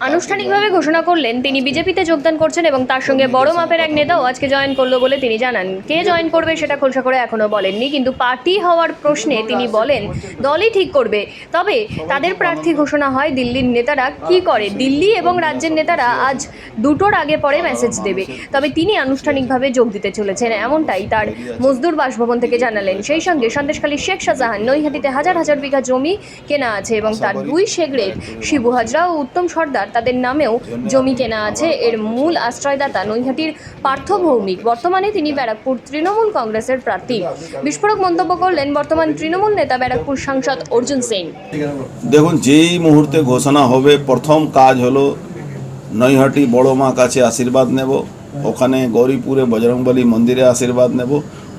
আনুষ্ঠানিকভাবে ঘোষণা করলেন তিনি বিজেপিতে যোগদান করছেন এবং তার সঙ্গে বড় মাপের এক নেতাও আজকে জয়েন করল বলে তিনি জানান। কে জয়েন করবে সেটা খোলসা করে এখনও বলেননি কিন্তু পার্টি হওয়ার প্রশ্নে তিনি বলেন দলই ঠিক করবে। তবে তাদের প্রার্থী ঘোষণা হয় দিল্লির নেতারা কি করে? দিল্লি এবং রাজ্যের নেতারা আজ দুটোর আগে পরে মেসেজ দেবে। তবে তিনি আনুষ্ঠানিকভাবে যোগ দিতে চলেছেন এমনটাই তার মজদুর বাসভবন থেকে জানালেন। সেই সঙ্গে সন্দেশখালী শেখ শাহজাহান নৈহাটিতে হাজার হাজার বিঘা জমি কেনা আছে এবং তার দুই শেগড়ের শিবু হাজরা ও উত্তম সর্দার তাদের নামেও জমি কেনা আছে। এর মূল আশ্রয়দাতা নৈহাটির পার্থ ভৌমিক। বর্তমানে তিনি ব্যারাকপুর তৃণমূল কংগ্রেসের প্রার্থী। বিস্ফোরক মন্তব্য করলেন বর্তমান তৃণমূল নেতা ব্যারাকপুর সাংসদ অর্জুন সিং। দেখুন যেই মুহূর্তে ঘোষণা হবে প্রথম কাজ হলো নৈহাটি বড় মা কাছে আশীর্বাদ নেব ওখানে গৌরীপুরে বজরংবলী মন্দিরে আশীর্বাদ নেব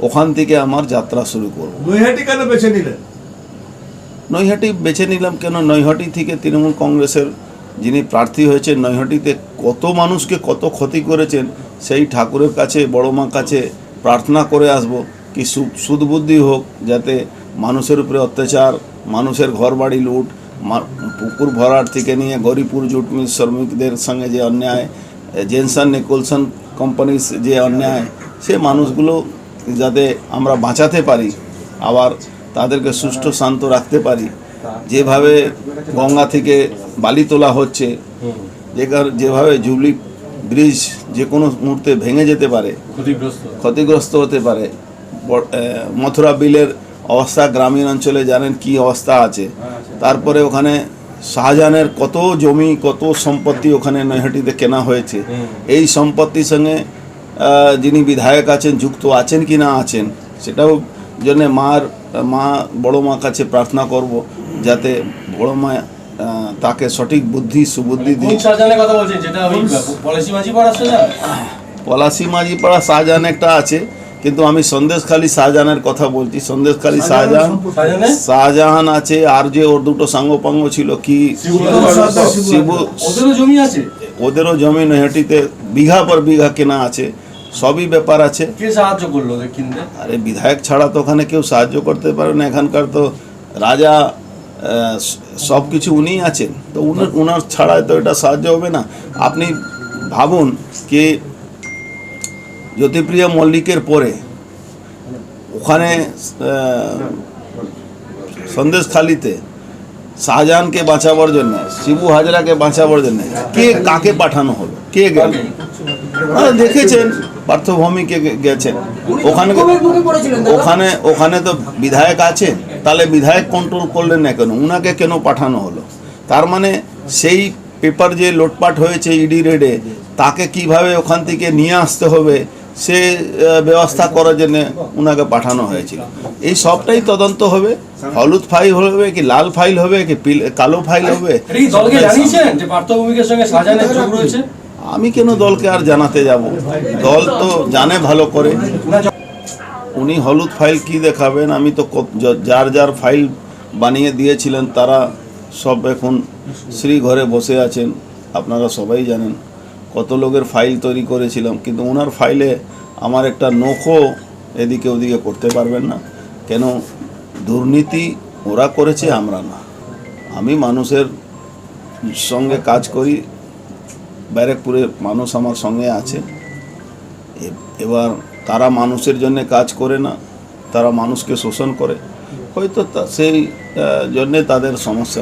ওখান থেকে আমার যাত্রা শুরু করব। নৈহাটি কেন বেছে নিলেন? নৈহাটি বেছে নিলাম কেন? নৈহাটি থেকে তৃণমূল কংগ্রেসের যিনি প্রার্থী হয়েছেন নৈহাটিতে, কত মানুষকে কত ক্ষতি করেছেন, সেই ঠাকুরের কাছে, বড় মা কাছে প্রার্থনা করে আসব কি সুদবুদ্ধি হোক, যাতে মানুষের উপরে অত্যাচার, মানুষের ঘরবাড়ি লুট, মা- পুকুর ভরাট থেকে নিয়ে গরিপুর জুট মিল শ্রমিকদের সঙ্গে যে অন্যায়, জেনসন নিকোলসন কোম্পানির যে অন্যায়, সে মানুষগুলো যাতে আমরা বাঁচাতে পারি, আবার তাদেরকে সুষ্ঠু শান্ত রাখতে পারি। যেভাবে গঙ্গা থেকে বালি তোলা হচ্ছে যে যেভাবে জুবলি ব্রিজ যে কোনো মুহূর্তে ভেঙে যেতে পারে ক্ষতিগ্রস্ত। ক্ষতিগ্রস্ত হতে পারে মথুরা বিলের অবস্থা গ্রামীণ অঞ্চলে জানেন কি অবস্থা আছে তারপরে ওখানে শাহজাহানের কত জমি কত সম্পত্তি ওখানে নৈহাটিতে কেনা হয়েছে এই সম্পত্তির সঙ্গে যিনি বিধায়ক আছেন যুক্ত আছেন কি না আছেন সেটাও জন্য মার মা বড় মা কাছে প্রার্থনা করব। যাতে বড় মা আহ, তাকে সঠিক বুদ্ধি সুবুদ্ধি দিয়ে পলাশি মাঝিপাড়া শাহজাহান একটা আছে কিন্তু আমি সন্দেশখালী শাহজাহানের কথা বলছি। সন্দেশখালী শাহজাহান শাহজাহান আছে আর যে ওর দুটো সাঙ্গপাঙ্গ ছিল কি? শিবু ওদেরও জমি আছে? ওদেরও জমি নৈহাটিতে বিঘা পর বিঘা কেনা আছে। সবই ব্যাপার আছে। কে সাহায্য করল আরে বিধায়ক ছাড়া তো ওখানে কেউ সাহায্য করতে পারে না। এখানকার তো রাজা সব কিছু উনিই আছেন। তো উনার উনার ছাড়া তো এটা সাহায্য হবে না। আপনি ভাবুন কি জ্যোতিপ্রিয়া মল্লিকের পরে ওখানে সন্দেশখালিতে শাহজাহানকে বাঁচাবার জন্য শিবু হাজরাকে বাঁচাবার জন্য কে কাকে পাঠানো হলো? কে গেল? আপনারা দেখেছেন পার্থভূমিকে গেছেন। ওখানে ওখানে ওখানে তো বিধায়ক আছে তাহলে বিধায়ক কন্ট্রোল করলেন না কেন? উনাকে কেন পাঠানো হলো? তার মানে সেই পেপার যে লোটপাট হয়েছে ইডি রেডে তাকে কীভাবে ওখান থেকে নিয়ে আসতে হবে সে ব্যবস্থা করার জন্য উনাকে পাঠানো হয়েছিল। এই সবটাই তদন্ত হবে। হলুদ ফাইল হবে কি লাল ফাইল হবে কি কালো ফাইল হবে? আমি কেন দলকে আর জানাতে যাব? দল তো জানে ভালো করে। উনি হলুদ ফাইল কি দেখাবেন? আমি তো যার যার ফাইল বানিয়ে দিয়েছিলেন, তারা সব এখন শ্রী ঘরে বসে আছেন। আপনারা সবাই জানেন কত লোকের ফাইল তৈরি করেছিলাম, কিন্তু ওনার ফাইলে আমার একটা নখও এদিকে ওদিকে করতে পারবেন না। কেন? দুর্নীতি ওরা করেছে, আমরা না। আমি মানুষের সঙ্গে কাজ করি, ব্যারেকপুরে মানুষ আমার সঙ্গে আছে। এবার তারা মানুষের জন্য কাজ করে না, তারা মানুষকে শোষণ করে। হয়তো সেই জন্যে তাদের সমস্যা